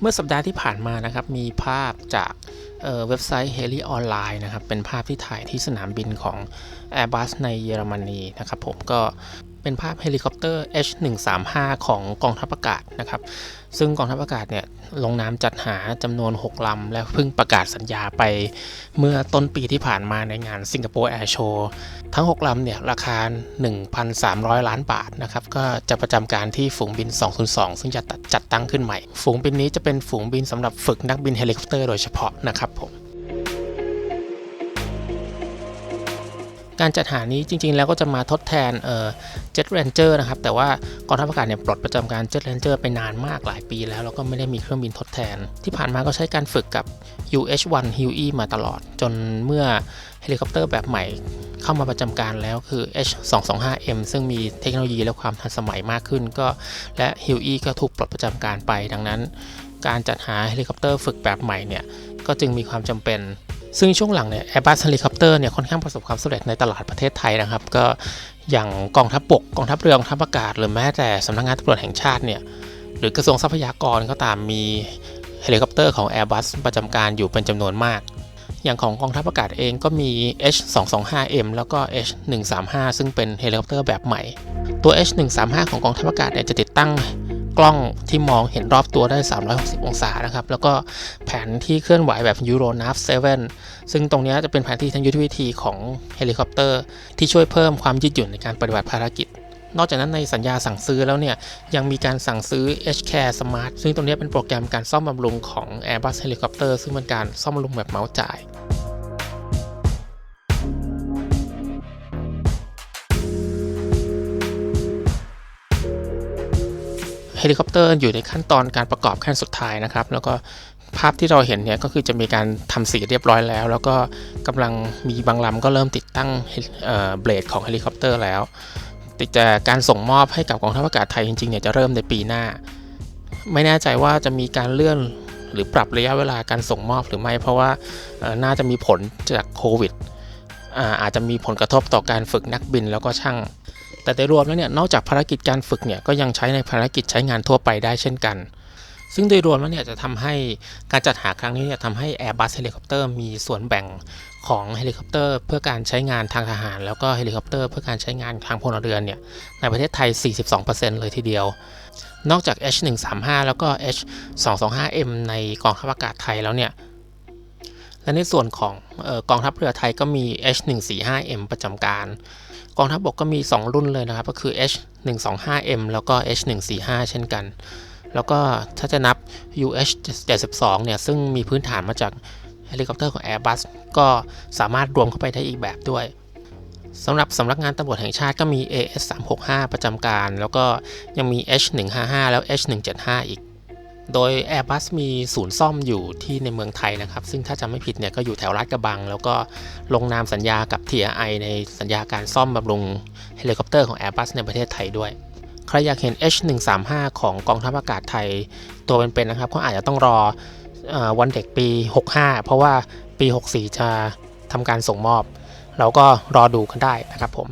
เมื่อสัปดาห์ที่ผ่านมานะครับมีภาพจากเเว็บไซต์ h e l i Online นะครับเป็นภาพที่ถ่ายที่สนามบินของ Airbus ในเยอรมนีนะครับผมก็ เป็นภาพเฮลิคอปเตอร์ H135 ของกองทัพอากาศนะครับ ซึ่งกองทัพอากาศเนี่ยลงนามจัดหาจำนวน 6 ลำ และเพิ่งประกาศสัญญาไปเมื่อต้นปีที่ผ่านมาในงานสิงคโปร์แอร์โชว์ทั้ง 6 ลำเนี่ยราคา 1,300 ล้านบาทนะครับ ก็จะประจำการที่ฝูงบิน 202 ซึ่งจะจัดตั้งขึ้นใหม่ ฝูงบินนี้จะเป็นฝูงบินสำหรับฝึกนักบินเฮลิคอปเตอร์โดยเฉพาะนะครับผม การจัดหานี้จริง ๆ แล้วก็จะมาทดแทนเอ่อ Jet Ranger นะครับ แต่ว่ากองทัพอากาศเนี่ยปลดประจำการ Jet Ranger ไปนานมากหลายปีแล้ว แล้วก็ไม่ได้มีเครื่องบินทดแทน ที่ผ่านมาก็ใช้การฝึกกับ UH-1 Huey มาตลอด จนเมื่อเฮลิคอปเตอร์แบบใหม่เข้ามาประจำการแล้วคือ H225M ซึ่งมีเทคโนโลยีและความทันสมัยมากขึ้นก็และ Huey ก็ถูกปลดประจำการไปดังนั้น การจัดหาเฮลิคอปเตอร์ฝึกแบบใหม่เนี่ยก็จึงมีความจำเป็น ซึ่งช่วงหลังเนี่ย Airbus Helicopter เนี่ยค่อนข้างประสบความสำเร็จในตลาดประเทศไทยนะครับ ก็อย่างกองทัพบกกองทัพเรือกองทัพอากาศ หรือแม้แต่สำนักงานตำรวจแห่งชาติเนี่ยหรือกระทรวงทรัพยากรก็ตามมีเฮลิคอปเตอร์ของ Airbus ประจำการอยู่เป็นจำนวนมาก อย่างของกองทัพอากาศเองก็มี H225M แล้วก็ H135 ซึ่งเป็นเฮลิคอปเตอร์แบบใหม่ ตัว H135 ของกองทัพอากาศเนี่ยจะติดตั้งกล้องที่มองเห็นรอบตัวได้ 360 องศานะครับ แล้วก็แผนที่เคลื่อนไหวแบบ Euronav 7ซึ่ ซึ่งตรงนี้จะเป็นแผนที่ทางยุทธวิธีของเฮลิคอปเตอร์ ที่ช่วยเพิ่มความยืดหยุ่นในการปฏิบัติภารกิจ นอกจากนั้นในสัญญาสั่งซื้อแล้วเนี่ย ยังมีการสั่งซื้อ H-Care Smart ซึ่งตรงนี้เป็นโปรแกรมการซ่อมบำรุงของ Airbus Helicopter ซึ่งเป็นการซ่อมบำรุงแบบเหมาจ่ายเฮลิคอปเตอร์อยู่ในขั้นตอนการประกอบขั้นสุดท้ายนะครับ แล้วก็ ภาพที่เราเห็นเนี่ยก็คือจะมีการทำสีเรียบร้อยแล้ว แล้วก็กำลังมีบางลำก็เริ่มติดตั้งเบลดของเฮลิคอปเตอร์แล้วติดแต่การส่งมอบให้กับกองทัพอากาศไทยจริงๆเนี่ยจะเริ่มในปีหน้า ไม่แน่ใจว่าจะมีการเลื่อนหรือปรับระยะเวลาการส่งมอบหรือไม่ เพราะว่าน่าจะมีผลจากโควิดอาจจะมีผลกระทบต่อการฝึกนักบินแล้วก็ช่าง แต่โดยรวมแล้วเนี่ยนอกจากภารกิจการฝึกเนี่ยก็ยังใช้ในภารกิจใช้งานทั่วไปได้เช่นกัน ซึ่งโดยรวมแล้วเนี่ยจะทำให้การจัดหาครั้งนี้เนี่ยทำให้ Airbus Helicopter มีส่วนแบ่งของเฮลิคอปเตอร์เพื่อการใช้งานทางทหาร แล้วก็เฮลิคอปเตอร์เพื่อการใช้งานทางพลเรือนเนี่ยในประเทศไทย 42%เลยทีเดียว นอกจาก H135 แล้วก็ H225M ในกองทัพอากาศไทยแล้วเนี่ยและในส่วนของออกองทัพเรือไทยก็มี H145M ประจำการ กองทัพบกก็มี 2 รุ่นเลยนะครับ ก็คือ H125M แล้วก็ H145 เช่นกัน แล้วก็ถ้าจะนับ UH72 เนี่ยซึ่งมีพื้นฐานมาจากเฮลิคอปเตอร์ของ Airbus ก็สามารถรวมเข้าไปได้อีกแบบด้วยสำหรับสำนักงานตำรวจแห่งชาติก็มี AS365 ประจำการ แล้วก็ยังมี H155 แล้ว H175 อีก โดย Airbus มีศูนย์ซ่อมอยู่ที่ในเมืองไทยนะครับ ซึ่งถ้าจำไม่ผิดเนี่ยก็อยู่แถวลาดกระบัง แล้วก็ลงนามสัญญากับ TRI ในสัญญาการซ่อมบำรุงเฮลิคอปเตอร์ของ Airbus ในประเทศไทยด้วย ใครอยากเห็น H135 ของกองทัพอากาศไทยตัวเป็นๆนะครับ ก็อาจจะต้องรอเออวันเด็กปี 65 เพราะว่าปี 64 จะทำการส่งมอบ เราก็รอดูกันได้นะครับผม